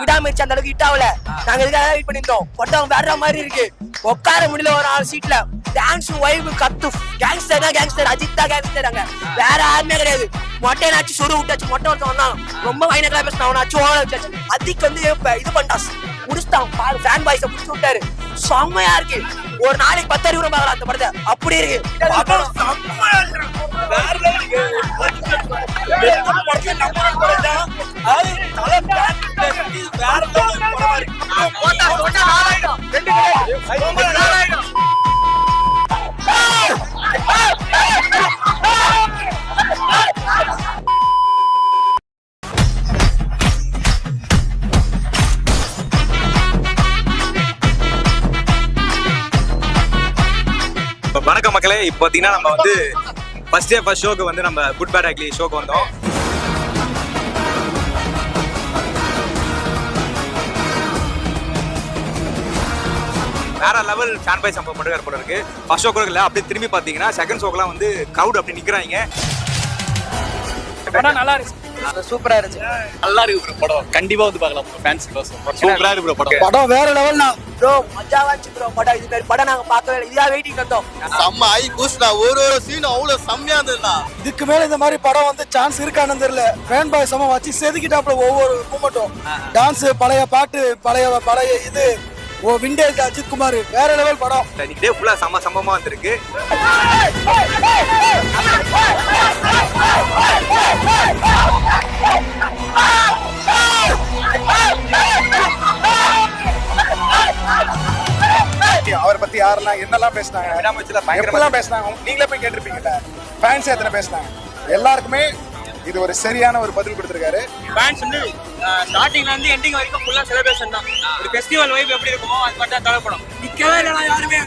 விடாமுயற்சி அந்த அளவுக்கு ஹிட் ஆகல. நாங்க இதுக்காக வெயிட் பண்ணிருந்தோம்? படம் வேற மாதிரி இருக்கு. உட்கார முடியல ஒரு ஆள் சீட்ல டான்ஸ் வைப் கத்து. கேங்ஸ்டர் தான் கேங்ஸ்டர் அஜித் தான் கேங்ஸ்டர் அங்க. வேற யாருமே கிடையாது. மொட்டை நாச்சு சுடு விட்டாச்சு. மொட்டை ஒருத்தன் வந்தான். ரொம்ப மைனக்கலா பேசினா அவனை அச்சு ஓட வச்சாச்சு அதிக்கு வந்து இது பண்ணிட்டான். முடிச்சுட்டான். ஃபேன் பாய்ஸ முடிச்சு விட்டாரு. செம்மையா இருக்கு. ஒரு நாளைக்கு பத்து அறிவுரை பார்க்கலாம் அந்த படத்தை. அப்படி இருக்கு. வணக்கம் மக்களே. இப்போ பார்த்தீங்கன்னா நம்ம வந்து ஃபர்ஸ்ட் டே ஃபர்ஸ்ட் ஷோக்கு வந்து நம்ம குட் பேட் ஆக்லி ஷோக்கு வந்தோம். வேற லெவல் ஃபேன் பை சம்பவம் மட்டும் ஏற்பட இருக்கு. ஃபர்ஸ்ட் ஷோக்கு இல்லை அப்படியே திரும்பி பார்த்தீங்கன்னா செகண்ட் ஷோக்கெல்லாம் வந்து க்ரௌட் அப்படி நிற்கிறாங்க படம் நல்லா இருக்கு. சூப்பரா இருந்துச்சு. நல்லா இருக்கு ப்ரோ படம். கண்டிப்பா வந்து பார்க்கலாம் ஃபேன்ஸ் சூப்பரா இருக்கு. ப்ரோ படம். படம் வேற லெவல் தான் ப்ரோ மஜாவாச்சு ப்ரோ படம் இது மாதிரி படம் நாங்க பார்க்கவே இல்லை. இதா வெயிட்டிங் வந்தோம் செம்ம ஐ பூஸ்டா ஒரு ஒரு சீன் அவ்வளவு செம்மையா இருந்ததுண்ணா. இதுக்கு மேல இந்த மாதிரி படம் வந்து சான்ஸ் இருக்கான்னு தெரியல. ஃபேன் பாய் சம வச்சு செதுக்கிட்டாப்ல ஒவ்வொரு மூமெண்ட்டும் டான்ஸ் பழைய பாட்டு பழைய பழைய இது. ஓ விண்டேஜ் அஜித் குமார் வேற லெவல் படம். இன்னைக்கு டே ஃபுல்லாக செம்ம வந்திருக்கு. அவரை பத்தி யாரெல்லாம் என்னெல்லாம் பேசினாங்க? எப்பெல்லாம் பேசினாங்க? நீங்களே போய் கேட்டிருப்பீங்கல்ல. ஃபேன்ஸ் எத்தனை பேசினாங்க? எல்லாருக்குமே இது ஒரு சரியான ஒரு பதில் கொடுத்திருக்காரு. ஃபேன்ஸ் வந்து ஸ்டார்டிங்ல இருந்து எண்டிங் வரைக்கும் ஃபுல்லா செலிப்ரேஷன் தான். ஒரு ஃபெஸ்டிவல் வைப் எப்படி இருக்குமோ அது மட்டும் தான் தேவைப்படும் நிக்கவே இல்லைனா யாருமே.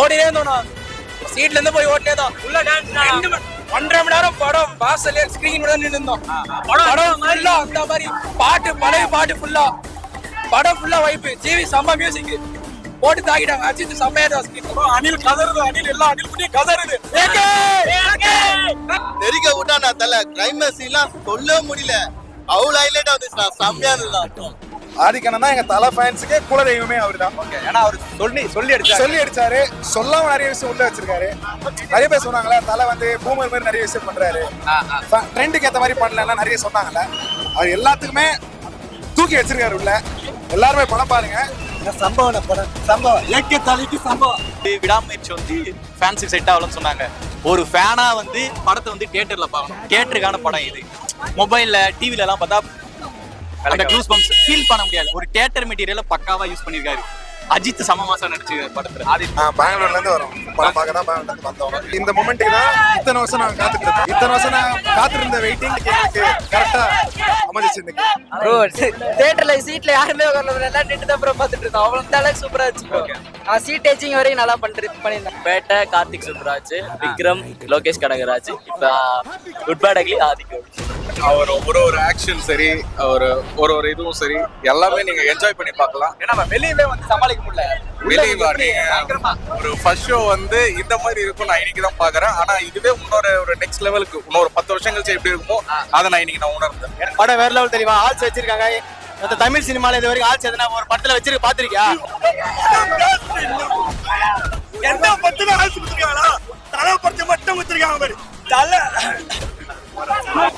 ஓடினே இருந்தோம் சீட்ல இருந்து போய் ஓடினே தான். ஃபுல்லா டான்ஸ் ரெண்டு ஒன்றரை மணி நேரம் படம் வாசல்ல ஸ்கிரீன் நின்று இருந்தோம் படம் படம் ஃபுல்லா அந்த மாதிரி பாட்டு பழைய பாட்டு ஃபுல்லா படம் ஃபுல்லா வைப்பு ஜிவி செம்ம மியூசிக் போட்டு தாக்கிட்டாங்க. அஜித் செம்மையா தான் அனில் கதறுது அனில் எல்லாம் அனில் பண்ணி கதறுது. நெருக்க விட்டானா தல. கிளைமேக்ஸ் எல்லாம் சொல்ல முடியல. அவ்வளவு ஹைலைட்டா வந்துச்சுண்ணா செம்மையா இருந்ததுண்ணா ஆதிக்கண்ணன் தான் எங்க தலை ஃபேன்ஸுக்கு குலதெய்வமே அவர் தான் ஏன்னா அவர் சொல்லி சொல்லி அடிச்சாரு. சொல்லி அடிச்சாரு. சொல்லாம நிறைய விஷயம் உள்ள வச்சிருக்காரு. நிறைய பேர் சொன்னாங்களே தலை வந்து பூமர் மாதிரி நிறைய விஷயம் பண்றாரு. ட்ரெண்டுக்கு ஏத்த மாதிரி பண்ணலன்னா நிறைய சொன்னாங்கல்ல. அவர் எல்லாத்துக்குமே தூக்கி வச்சிருக்காரு உள்ள. எல்லாருமே படம் பாருங்க. சம்பவம் படம் சம்பவம் ஏக்க தலைக்கு சம்பவம். விடாமுயற்சி வந்து ஃபேன்ஸுக்கு செட் ஆகலன்னு சொன்னாங்க. ஒரு ஃபேனா வந்து படத்தை வந்து தியேட்டர்ல பார்க்கணும். தியேட்டருக்கான படம் இது. மொபைல்ல டிவில எல்லாம் பார்த்தா அந்த க்ளூஸ் பம்ப்ஸ் ஃபீல் பண்ண முடியாது. ஒரு தியேட்டர் மெட்டீரியல பக்காவா யூஸ் பண்ணிருக்காரு அஜித் சம மாசம் நடிச்சிருக்காரு படத்துல? பெங்களூர்ல இருந்து வரோம். படம் பார்க்க தான் பெங்களூர்ல இருந்து வந்தோம். இந்த மொமெண்ட்டுக்கு தான் இத்தனை வருஷம் நாங்க காத்துட்டு இருக்கோம் இத்தனை வருஷம் நான் காத்திருந்த வெயிட்டிங் கரெக்டா அமைஞ்சிச்சு இன்னைக்கு. ப்ரோ தியேட்டர்ல சீட்ல யாருமே உட்கார்ல எல்லாம் நின்று தான் ப்ரோ பார்த்துட்டு இருந்தோம் அவ்வளவு அந்த அளவுக்கு சூப்பரா இருந்துச்சு நான் சீட் டேச்சிங் வரைக்கும் நல்லா பண்ணிட்டு பண்ணியிருந்தேன். பேட்டை கார்த்திக் சுப்ராஜ் விக்ரம் லோகேஷ் கனகராஜ் இப்ப குட் பேட் அக்லி ஆதிக்கம் அவர் ஒரு ஒரு ஆக்ஷன் சரி அவர் ஒரு ஒரு இதுவும் சரி எல்லாமே நீங்க என்ஜாய் பண்ணி பார்க்கலாம். ஏன்னா வெளியவே வந்து சமாளிக்க முடியல வெளியே ஒரு ஃபர்ஸ்ட் ஷோ வந்து இந்த மாதிரி இருக்கும் நான் இன்னைக்கு தான் பாக்குறேன். ஆனா இதுவே இன்னொரு ஒரு நெக்ஸ்ட் லெவலுக்கு இன்னொரு பத்து வருஷம் கழிச்சு எப்படி இருக்குமோ அதை நான் இன்னைக்கு நான் உணர்ந்தேன். படம் வேற லெவல் தெரியுமா? ஆல்ஸ் வச்சிருக்காங்க. மத்த தமிழ் சினிமால இது வரைக்கும் ஆல்ஸ் எதனா ஒரு படத்துல வச்சிருக்க பாத்திருக்கியா? எந்த பத்து ஆள் கொடுத்துருக்காங்களா? தலை படத்தை மட்டும் கொடுத்துருக்காங்க தலை.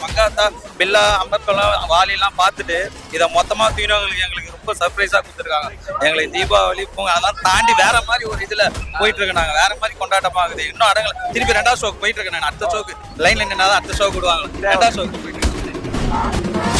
மங்காத்தா பில்லா அம்பத்தெல்லாம் வாலிலாம் பார்த்துட்டு இதை மொத்தமாக தீனவங்களுக்கு எங்களுக்கு ரொம்ப சர்ப்ரைஸாக கொடுத்துருக்காங்க. எங்களுக்கு தீபாவளி பொங்கல் அதெல்லாம் தாண்டி வேற மாதிரி ஒரு இதில் போயிட்டு இருக்கு நாங்கள் வேற மாதிரி கொண்டாட்டமாக இருக்குது. இன்னும் அடங்கல. திருப்பி ரெண்டாவது ஷோக்கு போயிட்டு இருக்கேன் நான். அடுத்த ஷோக்கு லைன்ல நின்னா அடுத்த ஷோக்கு விடுவாங்க. ரெண்டாவது ஷோக்கு போயிட்டு இருக்கேன்